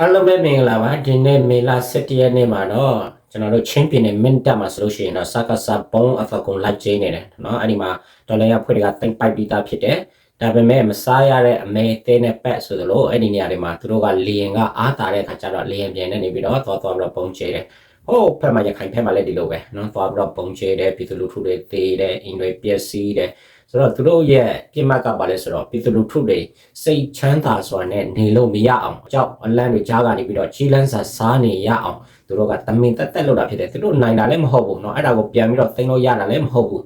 အားလုံးပဲမင်္ဂလာပါဒီနေ့မေလ17ရက်နေ့မှာတော့ကျွန်တော်တို့ချင်းပြည်နယ်မင်းတပ်မှာဆိုလို့ရှိရင်တော့စကားစဘုံအဖကုံလိုက်ကျင်းနေတယ်เนาะအဲ့ဒီမှာဒေါ်လာရဖွဲ့တွေကတိတ်ပိုက်ပြီးသားဖြစ်တယ်ဒါပေမဲ့မစားရတဲ့အမေသေးနဲ့ပက်ဆိုသလိုအဲ့ဒီနေရာတွေမှာသူတို့ကလီယင်ကအားတာတဲ့ခါကျတော့လီယင်ပြန်နေနေပြီးတော့သွားသွားပြီးတော့ပုံချေတယ် ဟိုဖက်မှာရခိုင်ဖက်မှာလည်းဒီလိုပဲเนาะသွားပြီးတော့ပုံချေတယ်ပြည်သူလူထုတွေတေးတယ်အင်တွေပျက်စီးတယ်ဆိုတော့သူတို့ရဲ့ပြစ်မှတ်ကပါလဲဆိုတော့ပြည်သူလူထုတွေစိတ်ချမ်းသာစွာနဲ့နေလို့မရအောင်အကြောက်အလန့်တွေကြားကနေပြီးတော့ကြီးလန်းစာစားနေရအောင်သူတို့ကတမင်တက်တက်လုပ်တာဖြစ်တယ်သူတို့နိုင်တာလည်းမဟုတ်ဘူးเนาะအဲ့ဒါကိုပြန်ပြီးတော့သိမ်းလို့ရတာလည်းမဟုတ်ဘူး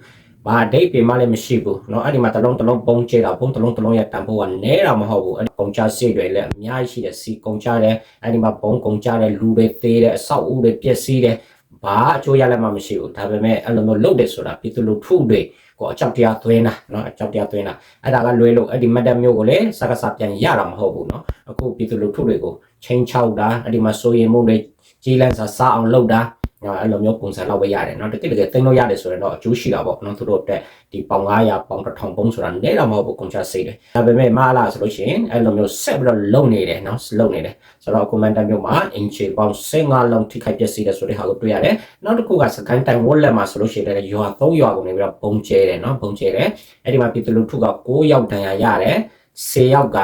ဘာဒိတ်ပေမှလည်းမရှိဘူးเนาะအဲ့ဒီမှာတစ်လုံးတစ်လုံးပုံကျဲတာပုံတစ်လုံးတစ်လုံးရဲ့တန်ဖိုးကနဲတာမဟုတ်ဘူးအဲ့ဒီကုန်ကြစိတ်တွေလည်းအများကြီးရှိတယ်စီကုန်ကြတယ်အဲ့ဒီမှာပုံကုန်ကြတယ်လူတွေသေးတယ်အဆောက်အဦတွေပျက်စီးတယ်ဘာအကျိုးရလည်းမမရှိဘူးဒါပေမဲ့အဲ့လိုမျိုးလုပ်တယ်ဆိုတာပြည်သူလူထုတွေကိုအကြောက်တရားသွင်းတာเนาะအကြောက်တရားသွင်းတာအဲ့ဒါကလွဲလို့အဲ့ဒီမတ်တက်မျိုးကိုလည်းစကားစပြန်ရတာမဟုတ်ဘူးเนาะအခုပြည်သူလူထုတွေကိုချင်းချောက်တာအဲ့ဒီမှာစိုးရင်မှုတွေကြီးလန့်စာစားအောင်လုပ်တာ နော်အဲ့လိုမျိုးပုံစံလောက်ပဲရတယ်เนาะတကယ်တကယ်သိမ်းလို့ရတယ်ဆိုရင်တော့အကျိုးရှိတာပေါ့เนาะသူတို့အတွက်ဒီပေါင်900ပေါင်1000ပုံဆိုတာနဲတော့မဟုတ်ဘူးကုန်ချစိတ်တယ်ဒါပေမဲ့မအားလားဆိုလို့ရှိရင်အဲ့လိုမျိုးဆက်ပြီးတော့လုံနေတယ်เนาะလုံနေတယ်ဆိုတော့ comment တမျိုးမှာ inch ပေါင်15လုံးထိခိုက်ပျက်စီးတယ်ဆိုတဲ့ဟာကိုတွေ့ရတယ်နောက်တစ်ခုကစကိုင်းတိုင် wallet မှာဆိုလို့ရှိရင်လည်းရွာ3ရွာကုန်နေပြီးတော့ပုံကျဲတယ်เนาะပုံကျဲတယ်အဲ့ဒီမှာပြည်သူလူထုက9ယောက်တန်ရာရတယ်10ယောက်က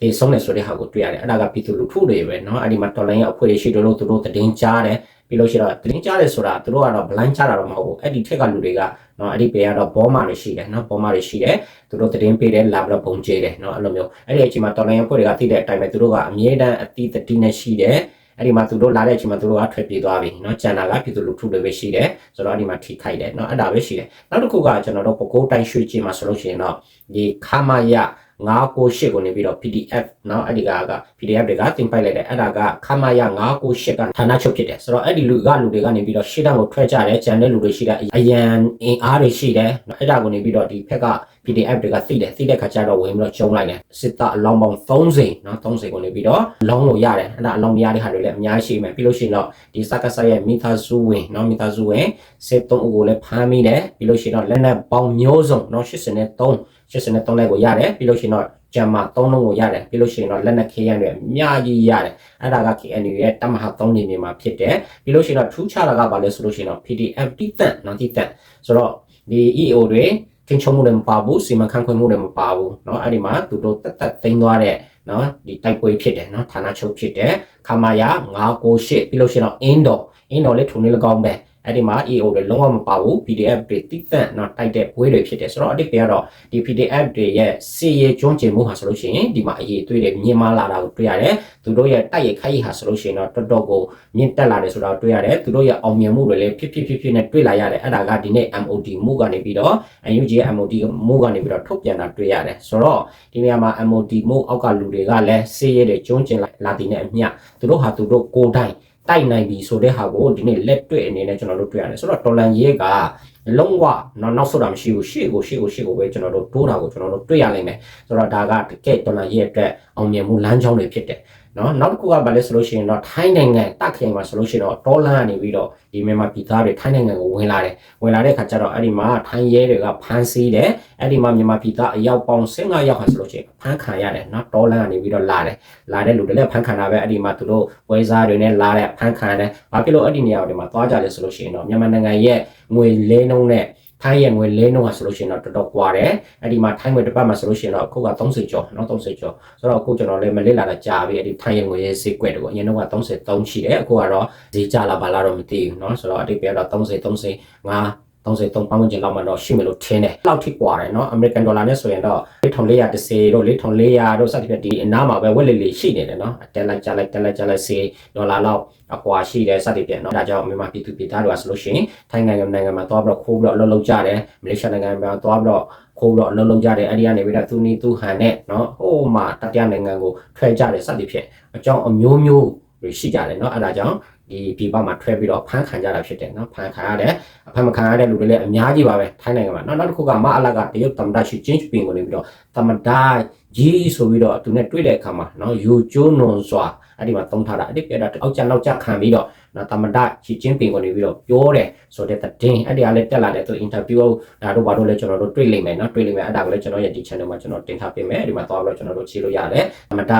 ဒီဆုံးနေဆိုတဲ့ဟာကိုတွေ့ရတယ်အဲ့ဒါကပြည်သူလူထုတွေပဲเนาะအဲ့ဒီမှာ dollar ရဲ့အဖွဲ့တွေရှိတယ်လို့သူတို့သတင်းကြားတယ် ပြီးလို့ရှိတော့တင်းကြတယ်ဆိုတာသူတို့ကတော့ blind ချတာတော့မဟုတ်ဘူးအဲ့ဒီထက်ကလူတွေကနော်အဲ့ဒီပေကတော့ဘောမာတွေရှိတယ်နော်ဘောမာတွေရှိတယ်သူတို့သတင်းပေးတယ်လာပြီးတော့ပုံကျဲတယ်နော်အဲ့လိုမျိုးအဲ့ဒီအချိန်မှာတော်လိုင်းအဖွဲ့တွေကသိတဲ့အတိုင်းပဲသူတို့ကအမြဲတမ်းအတိတတိနဲ့ရှိတယ်အဲ့ဒီမှာသူတို့လာတဲ့အချိန်မှာသူတို့ကထွက်ပြေးသွားပြီเนาะကျန်တာကပြည်သူလူထုတွေပဲရှိတယ်ဆိုတော့အဲ့ဒီမှာထိခိုက်တယ်เนาะအဲ့ဒါပဲရှိတယ်နောက်တစ်ခုကကျွန်တော်တို့ပကိုးတိုင်းရွှေကျင်းမှာဆိုလို့ရှိရင်တော့ဒီခမရ 998ကိုနေပြီးတော့ PDF เนาะအဲ့ဒီကက PDF တွေကတင်ပိုက်လိုက်တယ်အဲ့ဒါကခမရ998ကဌာနချုပ်ဖြစ်တယ်ဆိုတော့အဲ့ဒီလူကလူတွေကနေပြီးတော့ရှေ့တန်းကိုထွက်ကြတယ်ကျန်တဲ့လူတွေရှိတဲ့အရန်အင်အားတွေရှိတယ်เนาะအဲ့ဒါကိုနေပြီးတော့ဒီဖက်က PDF တွေကသိတယ်သိတဲ့ခါကျတော့ဝင်ပြီးတော့ကျုံလိုက်တယ်စစ်သားအလောင်းပေါင်း30เนาะ30ကိုနေပြီးတော့လောင်းလို့ရတယ်အဲ့ဒါအလောင်းမရတဲ့ဟာတွေလည်းအများကြီးရှိမယ်ပြီးလို့ရှိရင်တော့ဒီစကားဆရဲ့မိသားစုဝင်เนาะမိသားစုဝင်စစ်သုံးဦးကိုလည်းဖမ်းမိတယ်ပြီးလို့ရှိရင်တော့လက်နက်ပေါင်းမျိုးစုံเนาะ83 83လက်ကိုရတယ်ပြီးလို့ရှိရင်တော့ဂျမ်မာ3လုံးကိုရတယ်ပြီးလို့ရှိရင်တော့လက်နက်ခေးရံတွေအများကြီးရတယ်အဲ့ဒါက KNU ရဲ့တမဟာ3နေနေမှာဖြစ်တယ်ပြီးလို့ရှိရင်တော့ထူးခြားတာကဘာလဲဆိုလို့ရှိရင်တော့ PDF တိတက်နော်တိတက်ဆိုတော့ဒီ EO တွေထင်းချုံမှုတွေမပါဘူးစီမံခန့်ခွဲမှုတွေမပါဘူးเนาะအဲ့ဒီမှာသူတို့တက်တက်သိမ်းသွားတဲ့เนาะဒီတိုက်ပွဲဖြစ်တယ်เนาะဌာနချုပ်ဖြစ်တယ်ခမာယာ998ပြီးလို့ရှိရင်တော့ indoor indoor လေးထုံနေလကောင်းပဲ အဲ့ဒီမှာ AO တွေလုံးဝမပါဘူး PDF တွေတိသန့်တော့တိုက်တဲ့ဘွဲတွေဖြစ်တယ်ဆိုတော့အတိတ်ကတော့ဒီ PDF တွေရဲ့စီရဲကျွမ်းကျင်မှုဟာဆိုလို့ရှိရင်ဒီမှာအရေးတွေ့တယ်မြင်မလာတာကိုတွေ့ရတယ်သူတို့ရဲ့တိုက်ရိုက်ခိုက်ရဟာဆိုလို့ရှိရင်တော့တော်တော်ကိုမြင့်တက်လာတယ်ဆိုတော့တွေ့ရတယ်သူတို့ရဲ့အောင်မြင်မှုတွေလည်းဖြစ်ဖြစ်ဖြစ်ဖြစ်နဲ့တွေ့လာရတယ်အဲ့ဒါကဒီနေ့ MOD မှုကနေပြီးတော့ UNG ရဲ့ MOD မှုကနေပြီးတော့ထုတ်ပြန်တာတွေ့ရတယ်ဆိုတော့ဒီနေရာမှာ MOD မှုအောက်ကလူတွေကလည်းစီရဲတွေကျွမ်းကျင်လာတည်တဲ့အမျှသူတို့ဟာသူတို့ကိုယ်တိုင် တိုက်နိုင်ပြီဆိုတဲ့ဟာကိုဒီနေ့လက်တွေ့အနေနဲ့ကျွန်တော်တို့တွေ့ရတယ်ဆိုတော့တော်လန်ရေးကလုံးဝနောက်နောက်ဆိုတာမရှိဘူးရှေ့ကိုရှေ့ကိုရှေ့ကိုပဲကျွန်တော်တို့တိုးတာကိုကျွန်တော်တို့တွေ့ရနိုင်တယ်ဆိုတော့ဒါကတကယ်တော်လန်ရေးအတွက်အောင်မြင်မှုလမ်းကြောင်းတွေဖြစ်တယ် နော်နောက်တစ်ခုကဘာလဲဆိုလို့ရှိရင်တော့ထိုင်းနိုင်ငံတက်ခိုင်မှာဆိုလို့ရှိရင်တော့ဒေါ်လာကနေပြီးတော့ဒီမြန်မာပြည်သားတွေထိုင်းနိုင်ငံကိုဝင်လာတယ်ဝင်လာတဲ့ခါကျတော့အဲ့ဒီမှာထိုင်းရဲတွေကဖမ်းဆီးတယ်အဲ့ဒီမှာမြန်မာပြည်သားအယောက်ပေါင်း15ယောက်ဟာဆိုလို့ရှိရင်ဖမ်းခံရတယ်နော်ဒေါ်လာကနေပြီးတော့လာတယ်လာတဲ့လူတွေလည်းဖမ်းခံတာပဲအဲ့ဒီမှာသူတို့ဝဲစားတွေနဲ့လာတဲ့ဖမ်းခံတယ်ဘာဖြစ်လို့အဲ့ဒီနေရာတွေမှာသွားကြလဲဆိုလို့ရှိရင်တော့မြန်မာနိုင်ငံရဲ့ငွေလဲနှုန်းနဲ့ ထိုင်းရငွေလဲနှုန်းကဆိုလို့ရှိရင်တော့တော်တော်ကွာတယ်အဲ့ဒီမှာထိုင်းငွေတစ်ပတ်မှာဆိုလို့ရှိရင်တော့အခုက30ကျော်နော်30ကျော်ဆိုတော့အခုကျွန်တော်လည်းမလစ်လာတာကြာပြီအဲ့ဒီထိုင်းရငွေရဲ့ဈေးကွက်တော့အရင်တော့က33ရှိတယ်အခုကတော့ဈေးကျလာပါလားတော့မသိဘူးနော်ဆိုတော့အတိတ်ပြတော့30 35 33ပေါင်းကျင်လောက်မှတော့ရှိမယ်လို့ထင်တယ်။လောက်ထိกว่าတယ်เนาะအမေရိကန်ဒေါ်လာနဲ့ဆိုရင်တော့4430တို့4400တို့စသဖြင့်ဒီအနားမှာပဲဝက်လက်လေးရှိနေတယ်เนาะတက်လိုက်ကြလိုက်တက်လိုက်ကြလိုက်စေဒေါ်လာလောက်အကွာရှိတယ်စသဖြင့်เนาะဒါကြောင့်မြန်မာပြည်သူပြည်သားတွေကဆိုလို့ရှိရင်ထိုင်းနိုင်ငံနိုင်ငံမှာသွားပြီးတော့ခိုးပြီးတော့အလုပ်လုပ်ကြတယ်မလေးရှားနိုင်ငံမှာသွားပြီးတော့ခိုးပြီးတော့အလုပ်လုပ်ကြတယ်အဲ့ဒီကနေပြီးတော့သူနီသူဟန်နဲ့เนาะဟိုမှာတတိယနိုင်ငံကိုထွက်ကြတယ်စသဖြင့်အကြောင်းအမျိုးမျိုးတွေရှိကြတယ်เนาะအဲ့ဒါကြောင့် ဒီပြည်ပမှာထွက်ပြီးတော့ဖမ်းခံကြတာဖြစ်တယ်နော်ဖမ်းခံရတယ်အဖမ်းမခံရတဲ့လူတွေလည်းအများကြီးပါပဲထိုင်းနိုင်ငံမှာနောက်နောက်တစ်ခုကမအလကတရုတ်သမ္မတရှီကျင်းပင်ကိုနေပြီးတော့သမ္မတကြီးဆိုပြီးတော့သူနဲ့တွေ့တဲ့အခါမှာနော်ယူကျိုးနွန်စွာအဲ့ဒီမှာသုံးထားတာအဲ့ဒီပြတာအောက်ကျနောက်ကျခံပြီးတော့နော်တမဒချီချင်းပင်ကိုနေပြီးတော့ပြောတယ်ဆိုတဲ့သတင်းအဲ့ဒီကလည်းတက်လာတဲ့သူ interview ဒါတို့ဘာလို့လဲကျွန်တော်တို့တွေ့လိမ့်မယ်နော်တွေ့လိမ့်မယ်အဲ့ဒါကိုလည်းကျွန်တော်ရဲ့ဒီ channel မှာကျွန်တော်တင်ထားပေးမယ်ဒီမှာသွားပြီးတော့ကျွန်တော်တို့ခြေလို့ရတယ်တမဒ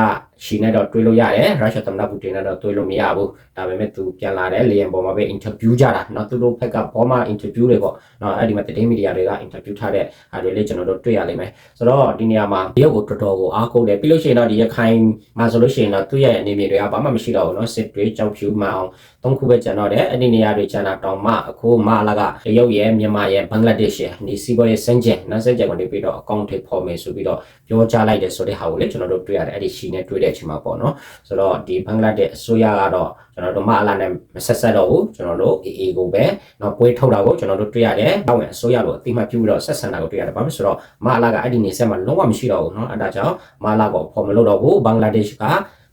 ရှီနဲ့တော့တွေ့လို့ရတယ်ရုရှားတမဒဘူတင်နဲ့တော့တွေ့လို့မရဘူးဒါပေမဲ့သူပြန်လာတယ်လေယံပေါ်မှာပဲ interview ကြတာနော်သူတို့ဘက်ကဘောမှာ interview တွေပေါ့နော်အဲ့ဒီမှာသတင်းမီဒီယာတွေက interview ထားတဲ့အားတွေလေးကျွန်တော်တို့တွေ့ရလိမ့်မယ်ဆိုတော့ဒီနေရာမှာတရုတ်ကိုတော်တော်ကိုအားကိုးတယ်ပြီးလို့ရှိရင်တော့ဒီရခိုင်မှာဆိုလို့ရှိရင်တော့သူ့ရဲ့အနေမြေတွေကဘာမှမရှိတော့ဘူးနော်စစ်တွေကြောက်ဖြူမအောင်သုံးခုပဲကျန်တော့တယ်အဲ့ဒီနေရာတွေကျန်တာတောင်မှအခုမလာကတရုတ်ရဲ့မြန်မာရဲ့ဘင်္ဂလားဒေ့ရှ်ရဲ့ဒီစီးပွားရေးစင်ကျင်နော်စင်ကျင်ကိုနေပြီးတော့အကောင့်ထိဖော်မယ်ဆိုပြီးတော့ပြောကြားလိုက်တယ်ဆိုတဲ့ဟာကိုလည်းကျွန်တော်တို့တွေ့ရတယ်အဲ့ဒီရှီနဲ့တွေ့တဲ့အချိန်မှာပေါ့နော်ဆိုတော့ဒီဘင်္ဂလားဒေ့ရှ်အစိုးရကတော့ကျွန်တော်တို့မအလာနဲ့မဆက်ဆက်တော့ဘူးကျွန်တော်တို့ AA ကိုပဲနော်ပွဲထုတ်တာကိုကျွန်တော်တို့တွေ့ရတယ်။နောက်ဝင်အစိုးရလိုအတိမတ်ပြုပြီးတော့ဆက်ဆံတာကိုတွေ့ရတယ်။ဘာဖြစ်ဆိုတော့မအလာကအဲ့ဒီနေဆက်မှာလုံးဝမရှိတော့ဘူးနော်။အဲ့ဒါကြောင့်မအလာကိုဖော်မလို့တော့ဘူးဘင်္ဂလားဒေ့ရှ်က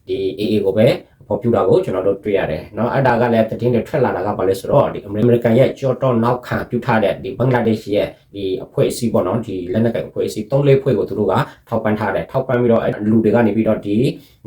ဒီ AA ကိုပဲ ပေါ်ပြတာကိုကျွန်တော်တို့တွေ့ရတယ်เนาะအဲ့ဒါကလည်းသတင်းတွေထွက်လာတာကဘာလဲဆိုတော့ဒီအမေရိကန်ရဲ့ကြော်တော့နောက်ခံပြုထားတဲ့ဒီဘင်္ဂလားဒေ့ရှ်ရဲ့ဒီအဖွဲ့အစည်းပေါ့နော်ဒီလက်နက်ကိုင်အဖွဲ့အစည်း၃လေးဖွဲ့ကိုသူတို့ကထောက်ပံ့ထားတယ်ထောက်ပံ့ပြီးတော့အဲ့လူတွေကနေပြီးတော့ဒီ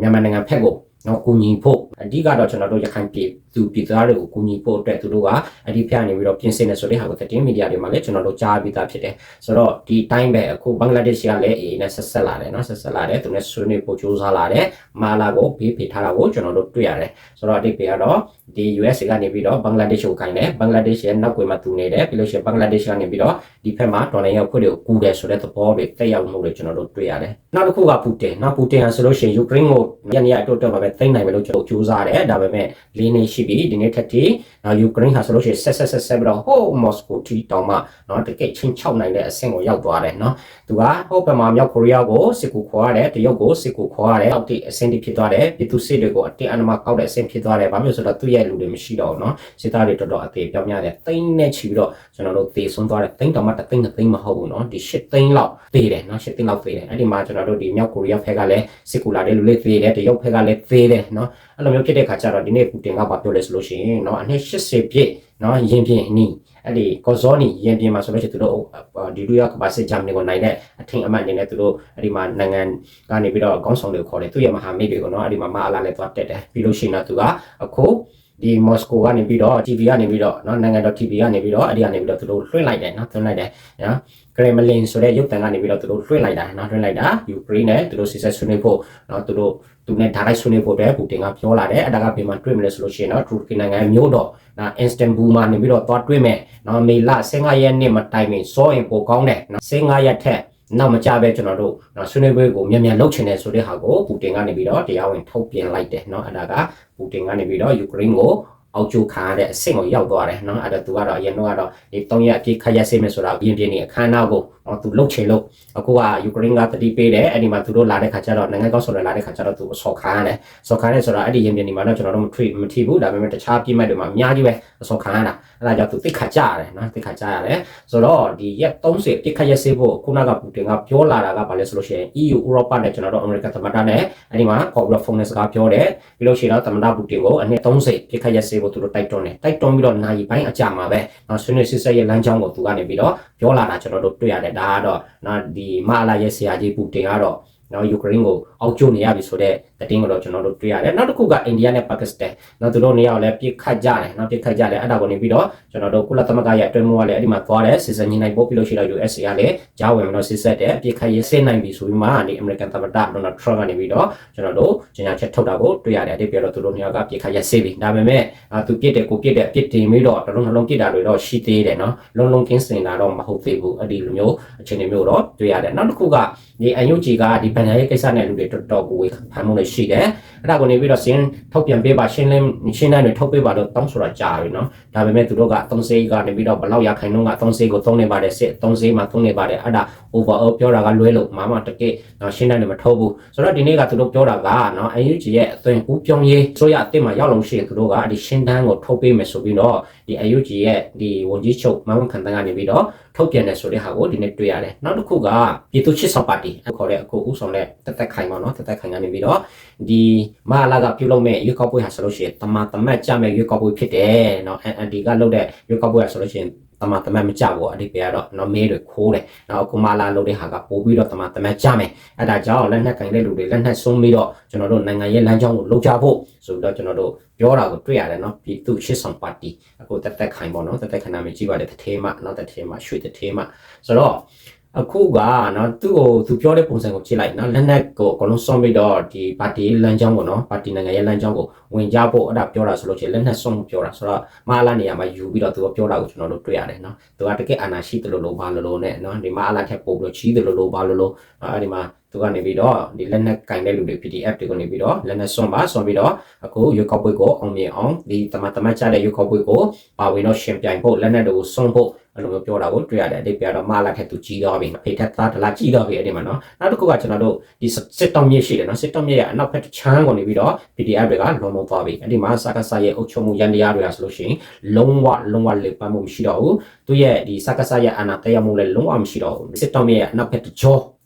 မြန်မာနိုင်ငံဖက်ကို နော်ကူညီဖို့အဓိကတော့ကျွန်တော်တို့ရခိုင်ပြည်သူပြည်သားတွေကိုကူညီဖို့အတွက်သူတို့ကအဲ့ဒီဖက်နေပြီးတော့ပြင်ဆင်နေဆိုတဲ့ဟာကိုသတင်းမီဒီယာတွေမှာလည်းကျွန်တော်တို့ကြားပြီးသားဖြစ်တယ်ဆိုတော့ဒီတိုင်းပဲအခုဘင်္ဂလားဒေ့ရှ်ကလည်းအေးနဲ့ဆက်ဆက်လာတယ်နော်ဆက်ဆက်လာတယ်သူနဲ့ဆွေးနွေးဖို့ကြိုးစားလာတယ်မာလာကိုဘေးဖေထားတာကိုကျွန်တော်တို့တွေ့ရတယ်ဆိုတော့အတိတ်ကတော့ဒီ US ကနေပြီးတော့ဘင်္ဂလားဒေ့ရှ်ကိုခိုင်းတယ်ဘင်္ဂလားဒေ့ရှ်ရဲ့နောက်ွယ်မှာတူနေတယ်ပြီးလို့ရှိရင်ဘင်္ဂလားဒေ့ရှ်ကနေပြီးတော့ဒီဖက်မှာတော်လိုင်းရောက်ခွင့်တွေကိုကူတယ်ဆိုတဲ့သဘောတွေတက်ရောက်မှုတွေကျွန်တော်တို့တွေ့ရတယ်နောက်တစ်ခုကပူတင်နောက်ပူတင်ဟာဆိုလို့ရှိရင်ယူကရိန်းကိုညနေအတော့တော့ပဲလည်းသိမ့်နိုင်မယ်လို့ကျွန်တော်ကြိုးစားတယ်ဒါပေမဲ့၄နေရှိပြီဒီနေ့ထက်ထိနော်ယူကရိန်းဟာဆိုလို့ရှိရင်ဆက်ဆက်ဆက်ဆက်ပြီးတော့ဟိုမော်စကိုထိတောင်မှနော်တကယ်ချင်း6နိုင်တဲ့အဆင့်ကိုရောက်သွားတယ်နော်သူကဟိုပမာမြောက်ကိုရီးယားကိုစစ်ကူခေါ်ရတယ်တရုတ်ကိုစစ်ကူခေါ်ရတယ်အောက်တိအဆင့်တိဖြစ်သွားတယ်ပြည်သူစစ်တွေကိုအတင်းအနမကောက်တဲ့အဆင့်ဖြစ်သွားတယ်ဘာမျိုးဆိုတော့သူ့ရဲ့လူတွေမရှိတော့ဘူးနော်စစ်သားတွေတော်တော်အသေးပြောင်းရတယ်သိမ့်နဲ့ချီပြီးတော့ကျွန်တော်တို့သေဆုံးသွားတယ်သိမ့်တောင်မှတသိမ့်သိမ့်မဟုတ်ဘူးနော်ဒီ၈သိမ့်လောက်သေတယ်နော်၈သိမ့်လောက်သေတယ်အဲ့ဒီမှာကျွန်တော်တို့ဒီမြောက်ကိုရီးယားဖက်ကလည်းစစ်ကူလာတဲ့လူတွေသေတယ်တရုတ်ဖက်ကလည်းသတယ်เนาะအဲ့လိုမျိုးဖြစ်တဲ့ခါကျတော့ဒီနေ့ပူတင်ကဘာပြောလဲဆိုလို့ရှိရင်เนาะအနှစ်80ပြည့်เนาะရင်ပြင်းနီးအဲ့ဒီကောဇောနီရင်ပြင်းမှာဆိုလို့ရှိရင်သူတို့ဒီဒုရကပါစစ်ဂျမ်နီကိုနိုင်တဲ့အထင်အမှတ်အနေနဲ့သူတို့အဲ့ဒီမှာနိုင်ငံကနေပြီးတော့အကောင်းဆောင်တွေကိုခေါ်တယ်သူရဲ့မဟာမိတ်တွေကိုเนาะအဲ့ဒီမှာမအလာလည်းသွားတက်တယ်ပြီးလို့ရှိရင်တော့သူကအခု ဒီမော်စကိုကနေပြီးတော့ TV ကနေပြီးတော့เนาะနိုင်ငံတော် TV ကနေပြီးတော့အဲ့ဒီကနေပြီးတော့သူတို့လွှင့်လိုက်တယ်เนาะသွင်းလိုက်တယ်နော်ဂရမလင်ဆိုတဲ့ရုပ်သံကနေပြီးတော့သူတို့လွှင့်လိုက်တာเนาะလွှင့်လိုက်တာယူကရိန်းနဲ့သူတို့စစ်ဆက်ဆွေးနွေးဖို့เนาะသူတို့သူနဲ့ဒါလိုက်ဆွေးနွေးဖို့အတွက်ပူတင်ကပြောလာတယ်အဲ့ဒါကဘယ်မှာတွေ့မလဲဆိုလို့ရှိရင်တော့တူရကီနိုင်ငံမြို့တော်နော် instant boom မှာနေပြီးတော့သွားတွေ့မယ်နော်မေလ15ရက်နေ့မှာတိုင်ပင်စောရင်ပိုကောင်းတယ်နော်15ရက်ထက် နောက်မကြပဲကျွန်တော်တို့နော်ဆွေးနွေးပွဲကိုမြန်မြန်လုပ်ချင်တယ်ဆိုတဲ့ဟာကိုပူတင်ကနေပြီးတော့တရားဝင်ထုတ်ပြန်လိုက်တယ်နော်အဲ့ဒါကပူတင်ကနေပြီးတော့ယူကရိန်းကိုအောက်ကျခံရတဲ့အဆင့်ကိုရောက်သွားတယ်နော်အဲ့ဒါသူကတော့အရင်တော့ကတော့ဒီ၃ရက်အပြည့်ခက်ရက်စေးမယ်ဆိုတာအပြင်းပြင်းနေအခမ်းအနားကို သူလှုပ်ချင်လို့အခုကယူကရိန်းကတတိပေးတယ်အဲ့ဒီမှာသူတို့လာတဲ့ခါကျတော့နိုင်ငံကောက်ဆိုရလာတဲ့ခါကျတော့သူဆော်ခါရတယ်ဆော်ခါရတယ်ဆိုတော့အဲ့ဒီရင်ပြင်းနေမှာတော့ကျွန်တော်တို့မထွေမထိဘူးဒါပေမဲ့တခြားပြိမဲ့တွေမှာအများကြီးပဲဆော်ခါရတာအဲ့ဒါကြောင့်သူတိတ်ခါကြရတယ်နော်တိတ်ခါကြရတယ်ဆိုတော့ဒီရက်30တိတ်ခါရက်စေးဖို့ခုနကပူတင်ကပြောလာတာကဘာလဲဆိုလို့ရှိရင် EU ဥရောပနဲ့ကျွန်တော်တို့အမေရိကန်သမ္မတနဲ့အဲ့ဒီမှာခေါ်ပြီးတော့ဖုန်းနဲ့စကားပြောတယ်ပြီးလို့ရှိရင်တော့သမ္မတပူတင်ကိုအနှစ်30တိတ်ခါရက်စေးဖို့သူတို့တိုက်တွန်းတယ်တိုက်တွန်းပြီးတော့နိုင်ပိုင်းအကြမှာပဲနော်ဆွေးနွေးစစ်ဆက်ရဲ့လမ်းကြောင်းကိုသူကနေပြီးတော့ပြောလာတာကျွန်တော်တို့တွေ့ရတယ်ဒါကတော့နော်ဒီမအလာရဲ့ဆရာကြီးပူတင်ကတော့နော်ယူကရိန်းကိုအောက်ကျနေရပြီဆိုတော့ တတင်းကတော့ကျွန်တော်တို့တွေ့ရတယ်နောက်တစ်ခုကအိန္ဒိယနဲ့ပါကစ္စတန်နော်သူတို့နေရာကိုလည်းပြစ်ခတ်ကြတယ်နော်ပြစ်ခတ်ကြတယ်အဲ့ဒါကိုနေပြီးတော့ကျွန်တော်တို့ကုလသမဂ္ဂရဲ့အတွင်းမှုကလည်းအဲ့ဒီမှာသွားတယ်စစ်စင်ညနိုင်ပို့ပြီးလို့ရှိတော့ USA ကလည်းကြားဝင်ပြီးတော့စစ်ဆက်တယ်ပြစ်ခတ်ရေးဆင်းနိုင်ပြီဆိုပြီးမှဒီ American သမ္မတ Donald Trump ကနေပြီးတော့ကျွန်တော်တို့ကြေညာချက်ထုတ်တာကိုတွေ့ရတယ်အဲ့ဒီပြတော့သူတို့နေရာကပြစ်ခတ်ရေးဆေးပြီဒါပေမဲ့သူပြစ်တယ်ကိုပြစ်တယ်ပြစ်တင်ပြီးတော့တလုံးနှလုံးပြစ်တာတွေတော့ရှိသေးတယ်နော်လုံးလုံးကင်းစင်တာတော့မဟုတ်သေးဘူးအဲ့ဒီလိုမျိုးအခြေအနေမျိုးတော့တွေ့ရတယ်နောက်တစ်ခုကဒီအန်ယူဂျီကဒီဗန်ယာရဲ့ကိစ္စနဲ့လူတွေတော်တော်ကိုဝေဖန်မှုတွေရှိတယ်အဲ့ဒါကိုနေပြီးတော့စင်းထုတ်ပြန်ပေးပါရှင်းလင်းရှင်းလင်းတွေထုတ်ပေးပါတော့တောင်းဆိုတာကြားပြီနော်ဒါပေမဲ့သူတို့က30ကနေပြီးတော့ဘလောက်ရခိုင်နှုန်းက30ကိုသုံးနေပါတယ်စစ်30မှာသုံးနေပါတယ်အဲ့ဒါ overall ပြောတာကလွဲလို့မမတကယ်နော်ရှင်းတယ်မထုတ်ဘူးဆိုတော့ဒီနေ့ကသူတို့ပြောတာကနော် UNG ရဲ့အသွင်ကူးပြောင်းရေးဆိုရအစ်စ်မှာရောက်လို့ရှိရင်သူတို့ကဒီရှင်းတန်းကိုထုတ်ပေးမယ်ဆိုပြီးတော့ ဒီ UNG ရဲ့ဒီဝန်ကြီးချုပ်မန်ခန်တန်ကနေပြီးတော့ထုတ်ပြန်တယ်ဆိုတဲ့ဟာကိုဒီနေ့တွေ့ရတယ်နောက်တစ်ခုကပြည်သူ့ချစ်ဆောင်ပါတီခေါ်တဲ့အခုဥဆောင်တဲ့တက်တက်ခိုင်ပါနော်တက်တက်ခိုင်ကနေပြီးတော့ဒီမဟာလာကပြုလုပ်မဲ့ရွေးကောက်ပွဲဟာဆိုလို့ရှိရင်တမန်တမတ်ကြမဲ့ရွေးကောက်ပွဲဖြစ်တယ်နော် NND ကလုပ်တဲ့ရွေးကောက်ပွဲဟာဆိုလို့ရှိရင် တမန်တမန်မကြဘူးအဓိပ္ပာယ်ကတော့နော်မေးတွေခိုးတယ်နော်အခုမှလာလို့တဲ့ဟာကပို့ပြီးတော့တမန်တမန်ကြမယ်အဲ့ဒါကြောင့်လက်နက်ကင်တဲ့လူတွေလက်နက်ဆုံးပြီးတော့ကျွန်တော်တို့နိုင်ငံရေးလမ်းကြောင်းကိုလှုပ်ချဖို့ဆိုပြီးတော့ကျွန်တော်တို့ပြောတာကိုတွေ့ရတယ်နော်ပြည်သူရှစ်ဆောင်ပါတီအခုတက်တက်ခိုင်ပေါ့နော်တက်တက်ခိုင်နာမည်ကြီးပါတယ်တထေးမနော်တထေးမရွှေတထေးမဆိုတော့ အခုကနော်သူ့ကိုသူပြောတဲ့ပုံစံကိုကြည့်လိုက်နော်လက်နက်ကိုအကုန်လုံးစွန့်ပြီးတော့ဒီပါတီလမ်းကြောင်းကိုနော်ပါတီနိုင်ငံရေးလမ်းကြောင်းကိုဝင်ကြဖို့အဲ့ဒါပြောတာဆိုလို့ရှိရင်လက်နက်စွန့်ပြောတာဆိုတော့မဟာလာနေရာမှာယူပြီးတော့သူကပြောတာကိုကျွန်တော်တို့တွေ့ရတယ်နော်သူကတကယ်အာဏာရှိတယ်လို့လို့ဘာလို့လို့နဲ့နော်ဒီမဟာလာထက်ပို့ပြီးတော့ချီးတယ်လို့လို့ဘာလို့လို့အဲ့ဒီမှာသူကနေပြီးတော့ဒီလက်နက်ကင်တဲ့လူတွေ PDF တွေကနေပြီးတော့လက်နက်စွန့်ပါစွန့်ပြီးတော့အခုရွေးကောက်ပွဲကိုအောင်မြင်အောင်ဒီတမန်တမတ်ချတဲ့ရွေးကောက်ပွဲကိုပါဝင်တော့ရှင်ပြိုင်ဖို့လက်နက်တွေကိုစွန့်ဖို့ အဲ့လိုမျိုးပြောတာကိုတွေ့ရတယ်အတိတ်ပြတော့မလာထက်သူကြီးတော့ပြီဖေထက်သားတလားကြီးတော့ပြီအဲ့ဒီမှာနော်နောက်တစ်ခုကကျွန်တော်တို့ဒီစစ်တောင်းမြစ်ရှိတယ်နော်စစ်တောင်းမြစ်ရဲ့အနောက်ဘက်ချမ်းကနေပြီးတော့ PDF တွေကလုံးလုံးသွားပြီအဲ့ဒီမှာစကားဆရဲ့အုပ်ချုပ်မှုရန်တရားတွေကဆိုလို့ရှိရင်လုံးဝလုံးဝလေပန်းမှုမရှိတော့ဘူးသူရဲ့ဒီစကားဆရဲ့အာဏာတရားမှုလည်းလုံးဝမရှိတော့ဘူးစစ်တောင်းမြစ်ရဲ့အနောက်ဘက်တ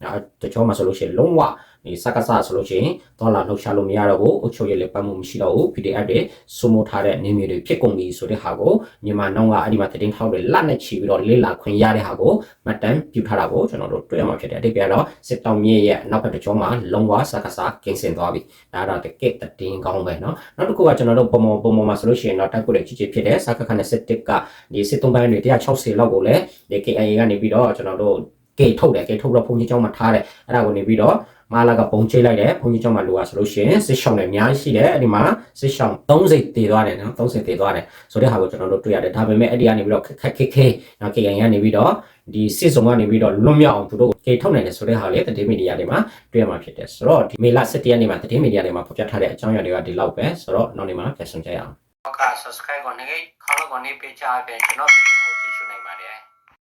ကြောတကြောမှာဆိုလို့ရှိရင်လုံးဝဒီစကားဆဆိုလို့ရှိရင်ဒေါ်လာလှုပ်ရှားလို့မရတော့ဘူးအုပ်ချုပ်ရလေပန်းမှုမရှိတော့ဘူး PDF တွေစုမိုးထားတဲ့နေမျိုးတွေဖြစ်ကုန်ပြီဆိုတဲ့ဟာကိုမြန်မာနောက်ကအဲ့ဒီမှာတည်င်းထောက်တွေလက်နဲ့ချီပြီးတော့လေးလာခွင့်ရတဲ့ဟာကိုမှတ်တမ်းပြုထားတာကိုကျွန်တော်တို့တွေ့ရမှာဖြစ်တယ်အတိတ်ကတော့စစ်တောင်းမြစ်ရဲ့နောက်ဘက်တစ်ကျောမှာလုံးဝစကားဆကင်းစင်သွားပြီဒါတော့တကယ့်တည်င်းကောင်းပဲเนาะနောက်တစ်ခုကကျွန်တော်တို့ပုံပုံပုံပုံမှာဆိုလို့ရှိရင်တော့တက်ကိုလည်းကြီးကြီးဖြစ်တယ်စကားခနဲ့စစ်တစ်ကဒီစစ်သုံးပိုင်းတွေ160လောက်ကိုလည်းဒီ KIA ကနေပြီးတော့ကျွန်တော်တို့ ကေထုတ်တယ်ကေထုတ်တော့ဘုံကြီးကျောင်းမှာထားတယ်အဲ့ဒါကိုနေပြီးတော့မာလာကပုံချိတ်လိုက်တယ်ဘုံကြီးကျောင်းမှာလိုရဆိုလို့ရှိရင်စစ်ရှောင်းတွေအများကြီးရှိတယ်အဲ့ဒီမှာစစ်ရှောင်း30တည်သွားတယ်နော်30တည်သွားတယ်ဆိုတဲ့ဟာကိုကျွန်တော်တို့တွေ့ရတယ်ဒါပေမဲ့အဲ့ဒီကနေပြီးတော့ခက်ခက်ခဲခဲနော် KIA ကနေပြီးတော့ဒီစစ်စုံကနေပြီးတော့လွတ်မြောက်အောင်သူတို့ကေထုတ်နိုင်တယ်ဆိုတဲ့ဟာလေသတင်းမီဒီယာတွေမှာတွေ့ရမှာဖြစ်တယ်ဆိုတော့ဒီမေလ17ရက်နေ့မှာသတင်းမီဒီယာတွေမှာဖော်ပြထားတဲ့အကြောင်းအရာတွေကဒီလောက်ပဲဆိုတော့နောက်နေ့မှာပြန်ဆောင်ကြရအောင်က subscribe ကိုနေခေါင်းကိုနေပေးချပေးကျွန်တော်ဗီဒီယို